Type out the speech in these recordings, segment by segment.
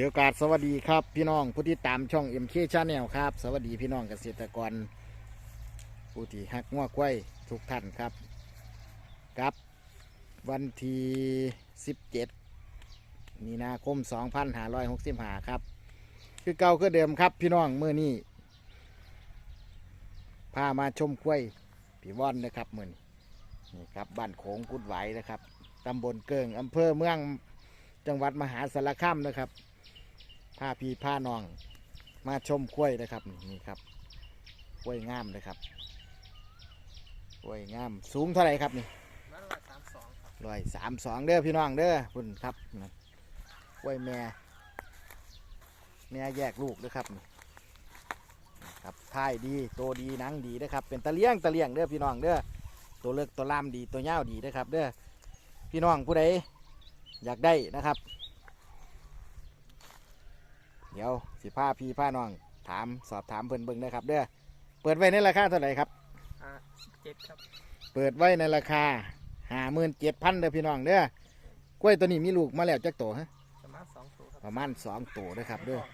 ถือโอกาสสวัสดีครับ พี่น้องผู้ที่ตามช่อง MK Channel ครับ สวัสดีพี่น้องเกษตรกร ผู้ที่หักง้วกล้วยทุกท่านครับกับ วันที่ 17 มีนาคม 2565 ครับ คือเก่าคือเดิมครับพี่น้องเมื่อนี้พามาชมกล้วยพี่ว่อนนะครับมื่อนี้นี่ครับบ้านโขงกุดไหวนะครับตำบลเกิงอำเภอเมืองจังหวัดมหาสารคามนะครับ พาพี่พานอง มาชมกล้วยนะครับนี่ครับกล้วยงามเลยครับกล้วยงามสูงเท่าไหร่ครับนี่ร้อยสามสองครับร้อยสามสองเด้อพี่น้องเด้อคุณครับนะกล้วยแม่แม่แยกลูกเด้อครับนี่ครับท้ายดีโตดีหนังดีเด้อครับ เป็นตะเลี้ยงตะเลี้ยงเด้อพี่น้องเด้อตัวเลือกตัวล่ามดีตัวเงาวดีเด้อครับ เด้อพี่น้องผู้ใดอยากได้นะครับ เดี๋ยวสิพาพี่พาน้อง ถามสอบถามเพิ่นเบิ่งนะครับเด้อเปิดไว้ในราคาเท่าไหร่ครับ อ่าเจ็ดครับเปิดไว้ในราคาห้าหมื่นเจ็ดพันเด้อพี่น้องเด้อกล้วยตัวนี้มีลูกมาแล้วจักตัวฮะประมาณสองตัวครับประมาณสองตัวนะครับเด้อครับ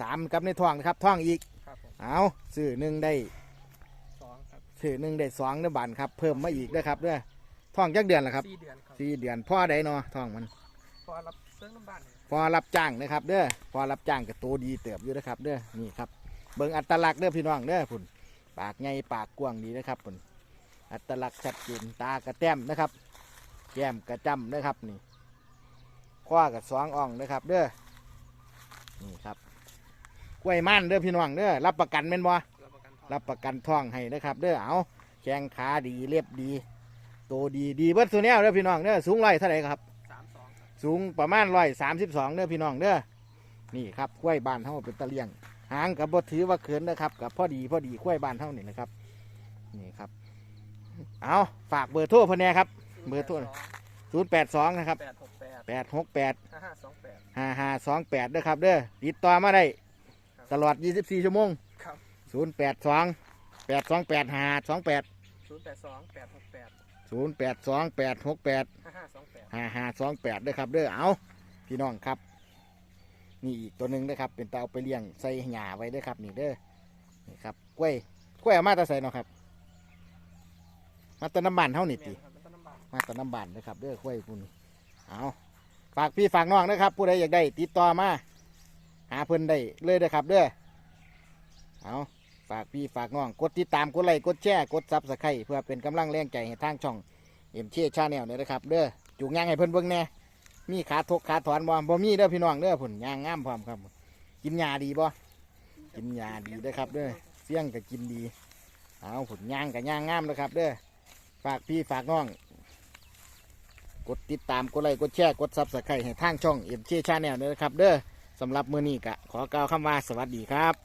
สามกับในท้องนะครับท้องอีกครับผมเอาซื้อหนึ่งได้สองครับซื้อหนึ่งได้สองเด้อบานครับ เพิ่มมาอีกเด้อครับเด้อท้องจักเดือนละครับสี่เดือนครับสี่เดือนพ่อใดเนาะท้องมันพ อรับเสื้อน้ำบ้านเนี่ยพอรับจ้างนะครับเด้อพอรับจ้างกับตัวดีเติบอยู่นะครับเด้อนี่ครับเบิ่งอัตลักษณ์เด้อพี่น้องเด้อพุ่นปากใหญ่ปากกว้างดีนะครับพุ่นอัตลักษณ์ชัดเจนตากระแต้มนะครับ แก้มกระจำนะครับนี่คว้ากับสองอ่องนะครับ เด้อนี่ครับกล้วยม่านเด้อพี่น้องเด้อรับประกันแม่นบ่รับประกันทองรับประกันท่องให้นะครับ เด้อเอาแข้งขาดีเรียบดี โตดีดีเบิดตัวแนวเด้อพี่น้องเด้อสูงร้อยเท่าไหร่ครับ สามสองครับสูงประมาณร้อยสามสิบสองเด้อพี่น้องเด้อนี่ครับกล้วยบานเท่าเป็นตะเลียง หางกับบดถือว่าเขินนะครับกับพอดีพอดีกล้วยบานเท่านี่นะครับ นี่ครับ เอาฝากเบอร์โทรเพนแน่ครับ เบอร์โทรศูนย์แปดสองนะครับแปดหกแปดแปดหกแปดห้าห้าสองแปดห้าห้าสองแปดเด้อครับเด้อติดต่อมาได้ครับตลอดยี่สิบสี่ชั่วโมงครับศูนย์แปดสองแปดสองแปดห้าสองแปดศูนย์แปดสองแปดหกแปด ศูนย์แปดสองแปดหกแปดห้าห้าสองแปดห้าห้าสองแปดด้วยครับเด้อเอาพี่น้องครับนี่อีกตัวหนึ่งนะครับ เป็นเตาไปเลี้ยงใส่หญ้าไว้เด้อครับ นี่เด้อนี่ครับกล้วยกล้วยเอามาแตาใส่เนาะครับ มาแตะน้ำบานเท่านี่ติแม่นครับเป็นต้นน้ำบ้านมาแตะน้ำบานนะครับเด้อกล้วยพุ่นเอาฝากพี่ฝากน้องนะครับ ผู้ใดอยากได้ติดต่อมาหาเพิ่นได้เลยเด้อครับเด้อเอา ฝากพี่ฝากน้อง กดติดตาม กดไลค์ กดแชร์ กดซับสไครต์เพื่อเป็นกำลังแรงใจให้ทางช่องเอ็มเชชาแนลเนี่ยนะครับ เด้อจูงยางให้เพิ่อนเบิ่งแน่มีขาทกขาถอนบ่บ่มีเด้อพี่น้องเด้อผุนยางงามพร้อมครับ กินยาดีบ่กินยาดีเด้อครับ เด้อเสี่ยงก็กินดี เอาผุนยางกับยางงามนะครับ เด้อฝากพี่ฝากน้อง กดติดตาม กดไลค์ กดแชร์ กดซับสไครต์ให้ทางช่องเอ็มเชชาแนลเด้อครับ เด้อสำหรับมื้อนี้กะขอกล่าวคำว่าสวัสดีครับ